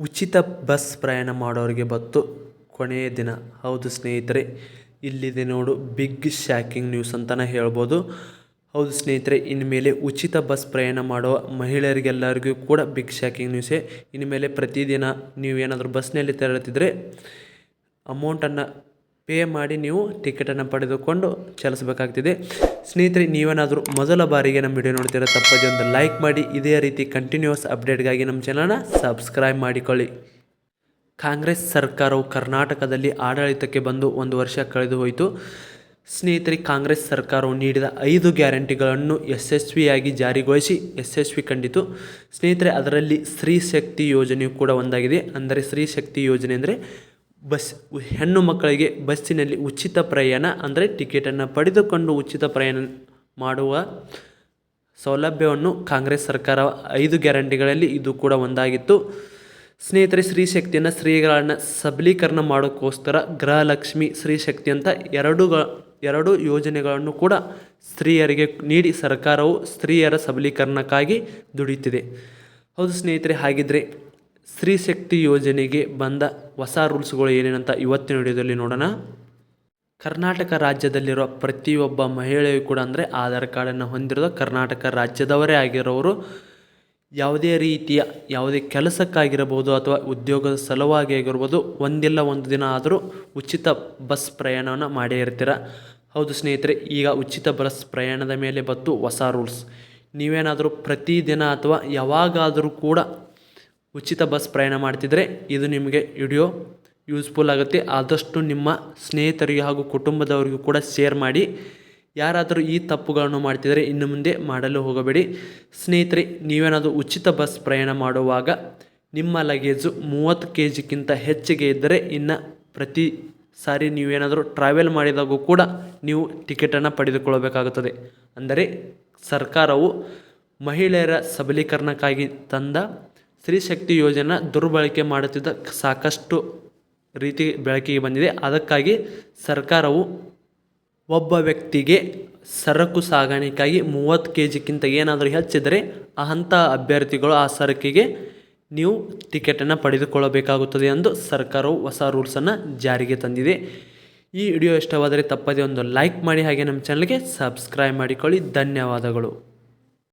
ಉಚಿತ ಬಸ್ ಪ್ರಯಾಣ ಮಾಡೋರಿಗೆ ಬತ್ತು. ಕೊನೆಯ ದಿನ. ಹೌದು ಸ್ನೇಹಿತರೆ, ಇಲ್ಲಿದೆ ನೋಡು, ಬಿಗ್ ಶಾಕಿಂಗ್ ನ್ಯೂಸ್ ಅಂತಲೇ ಹೇಳ್ಬೋದು. ಹೌದು ಸ್ನೇಹಿತರೆ, ಇನ್ಮೇಲೆ ಉಚಿತ ಬಸ್ ಪ್ರಯಾಣ ಮಾಡುವ ಮಹಿಳೆಯರಿಗೆಲ್ಲರಿಗೂ ಕೂಡ ಬಿಗ್ ಶಾಕಿಂಗ್ ನ್ಯೂಸೇ. ಇನ್ಮೇಲೆ ಪ್ರತಿದಿನ ನೀವು ಏನಾದರೂ ಬಸ್ನಲ್ಲಿ ತೆರಳುತ್ತಿದ್ದರೆ ಅಮೌಂಟನ್ನು ಪೇ ಮಾಡಿ ನೀವು ಟಿಕೆಟನ್ನು ಪಡೆದುಕೊಂಡು ಚಲಿಸಬೇಕಾಗ್ತಿದೆ. ಸ್ನೇಹಿತರೆ, ನೀವೇನಾದರೂ ಮೊದಲ ಬಾರಿಗೆ ನಮ್ಮ ವಿಡಿಯೋ ನೋಡ್ತೀರ ತಪ್ಪದೆ ಒಂದು ಲೈಕ್ ಮಾಡಿ. ಇದೇ ರೀತಿ ಕಂಟಿನ್ಯೂಸ್ ಅಪ್ಡೇಟ್ಗಾಗಿ ನಮ್ಮ ಚಾನಲ್ನ ಸಬ್ಸ್ಕ್ರೈಬ್ ಮಾಡಿಕೊಳ್ಳಿ. ಕಾಂಗ್ರೆಸ್ ಸರ್ಕಾರವು ಕರ್ನಾಟಕದಲ್ಲಿ ಆಡಳಿತಕ್ಕೆ ಬಂದು ಒಂದು ವರ್ಷ ಕಳೆದು ಹೋಯಿತು. ಸ್ನೇಹಿತರೆ, ಕಾಂಗ್ರೆಸ್ ಸರ್ಕಾರವು ನೀಡಿದ ಐದು ಗ್ಯಾರಂಟಿಗಳನ್ನು ಯಶಸ್ವಿಯಾಗಿ ಜಾರಿಗೊಳಿಸಿ ಯಶಸ್ವಿ ಕಂಡಿತು. ಸ್ನೇಹಿತರೆ, ಅದರಲ್ಲಿ ಸ್ತ್ರೀ ಶಕ್ತಿ ಯೋಜನೆಯು ಕೂಡ ಒಂದಾಗಿದೆ. ಅಂದರೆ ಸ್ತ್ರೀ ಶಕ್ತಿ ಯೋಜನೆ ಅಂದರೆ ಬಸ್ ಹೆಣ್ಣು ಮಕ್ಕಳಿಗೆ ಬಸ್ಸಿನಲ್ಲಿ ಉಚಿತ ಪ್ರಯಾಣ ಅಂದರೆ ಟಿಕೆಟನ್ನು ಪಡೆದುಕೊಂಡು ಉಚಿತ ಪ್ರಯಾಣ ಮಾಡುವ ಸೌಲಭ್ಯವನ್ನು ಕಾಂಗ್ರೆಸ್ ಸರ್ಕಾರ ಐದು ಗ್ಯಾರಂಟಿಗಳಲ್ಲಿ ಇದು ಕೂಡ ಒಂದಾಗಿತ್ತು. ಸ್ನೇಹಿತರೆ, ಸ್ತ್ರೀ ಶಕ್ತಿಯನ್ನು ಸ್ತ್ರೀಗಳನ್ನು ಸಬಲೀಕರಣ ಮಾಡೋಕ್ಕೋಸ್ಕರ ಗೃಹಲಕ್ಷ್ಮಿ ಸ್ತ್ರೀ ಶಕ್ತಿ ಅಂತ ಎರಡು ಎರಡು ಯೋಜನೆಗಳನ್ನು ಕೂಡ ಸ್ತ್ರೀಯರಿಗೆ ನೀಡಿ ಸರ್ಕಾರವು ಸ್ತ್ರೀಯರ ಸಬಲೀಕರಣಕ್ಕಾಗಿ ದುಡಿಯುತ್ತಿದೆ ಹೌದು ಸ್ನೇಹಿತರೆ ಹಾಗಿದ್ದರೆ ಸ್ತ್ರೀ ಶಕ್ತಿ ಯೋಜನೆಗೆ ಬಂದ ಹೊಸ ರೂಲ್ಸ್ಗಳು ಏನೇನಂತ ಇವತ್ತಿನ ವಿಡಿಯೋದಲ್ಲಿ ನೋಡೋಣ. ಕರ್ನಾಟಕ ರಾಜ್ಯದಲ್ಲಿರುವ ಪ್ರತಿಯೊಬ್ಬ ಮಹಿಳೆಯು ಕೂಡ ಅಂದರೆ ಆಧಾರ್ ಕಾರ್ಡನ್ನು ಹೊಂದಿರೋದು ಕರ್ನಾಟಕ ರಾಜ್ಯದವರೇ ಆಗಿರೋರು. ಯಾವುದೇ ರೀತಿಯ ಯಾವುದೇ ಕೆಲಸಕ್ಕಾಗಿರಬಹುದು ಅಥವಾ ಉದ್ಯೋಗದ ಸಲುವಾಗಿ ಆಗಿರ್ಬೋದು ಒಂದಿಲ್ಲ ಒಂದು ದಿನ ಆದರೂ ಉಚಿತ ಬಸ್ ಪ್ರಯಾಣವನ್ನು ಮಾಡೇ ಇರ್ತೀರ. ಹೌದು ಸ್ನೇಹಿತರೆ, ಈಗ ಉಚಿತ ಬಸ್ ಪ್ರಯಾಣದ ಮೇಲೆ ಬತ್ತು ಹೊಸ ರೂಲ್ಸ್. ನೀವೇನಾದರೂ ಪ್ರತಿದಿನ ಅಥವಾ ಯಾವಾಗಾದರೂ ಕೂಡ ಉಚಿತ ಬಸ್ ಪ್ರಯಾಣ ಮಾಡ್ತಿದ್ರೆ ಇದು ನಿಮಗೆ ವಿಡಿಯೋ ಯೂಸ್ಫುಲ್ ಆಗುತ್ತೆ. ಆದಷ್ಟು ನಿಮ್ಮ ಸ್ನೇಹಿತರಿಗೆ ಹಾಗೂ ಕುಟುಂಬದವರಿಗೂ ಕೂಡ ಶೇರ್ ಮಾಡಿ. ಯಾರಾದರೂ ಈ ತಪ್ಪುಗಳನ್ನು ಮಾಡ್ತಿದ್ದರೆ ಇನ್ನು ಮುಂದೆ ಮಾಡಲು ಹೋಗಬೇಡಿ. ಸ್ನೇಹಿತರೆ, ನೀವೇನಾದರೂ ಉಚಿತ ಬಸ್ ಪ್ರಯಾಣ ಮಾಡುವಾಗ ನಿಮ್ಮ ಲಗೇಜು ಮೂವತ್ತು ಕೆ ಜಿಗಿಂತ ಹೆಚ್ಚಿಗೆ ಇದ್ದರೆ ಇನ್ನು ಪ್ರತಿ ಸಾರಿ ನೀವೇನಾದರೂ ಟ್ರಾವೆಲ್ ಮಾಡಿದಾಗೂ ಕೂಡ ನೀವು ಟಿಕೆಟನ್ನು ಪಡೆದುಕೊಳ್ಳಬೇಕಾಗುತ್ತದೆ. ಅಂದರೆ ಸರ್ಕಾರವು ಮಹಿಳೆಯರ ಸಬಲೀಕರಣಕ್ಕಾಗಿ ತಂದ ಸ್ತ್ರೀ ಶಕ್ತಿ ಯೋಜನೆ ದುರ್ಬಳಕೆ ಮಾಡುತ್ತಿದ್ದ ಸಾಕಷ್ಟು ರೀತಿ ಬೆಳಕಿಗೆ ಬಂದಿದೆ. ಅದಕ್ಕಾಗಿ ಸರ್ಕಾರವು ಒಬ್ಬ ವ್ಯಕ್ತಿಗೆ ಸರಕು ಸಾಗಾಣಿಕೆಗಾಗಿ ಮೂವತ್ತು ಕೆ ಜಿಗಿಂತ ಏನಾದರೂ ಹೆಚ್ಚಿದರೆ ಅಂಥ ಅಭ್ಯರ್ಥಿಗಳು ಆ ಸರಕಿಗೆ ನೀವು ಟಿಕೆಟನ್ನು ಪಡೆದುಕೊಳ್ಳಬೇಕಾಗುತ್ತದೆ ಎಂದು ಸರ್ಕಾರವು ಹೊಸ ರೂಲ್ಸನ್ನು ಜಾರಿಗೆ ತಂದಿದೆ. ಈ ವಿಡಿಯೋ ಇಷ್ಟವಾದರೆ ತಪ್ಪದೇ ಒಂದು ಲೈಕ್ ಮಾಡಿ ಹಾಗೆ ನಮ್ಮ ಚಾನಲ್ಗೆ ಸಬ್ಸ್ಕ್ರೈಬ್ ಮಾಡಿಕೊಳ್ಳಿ. ಧನ್ಯವಾದಗಳು.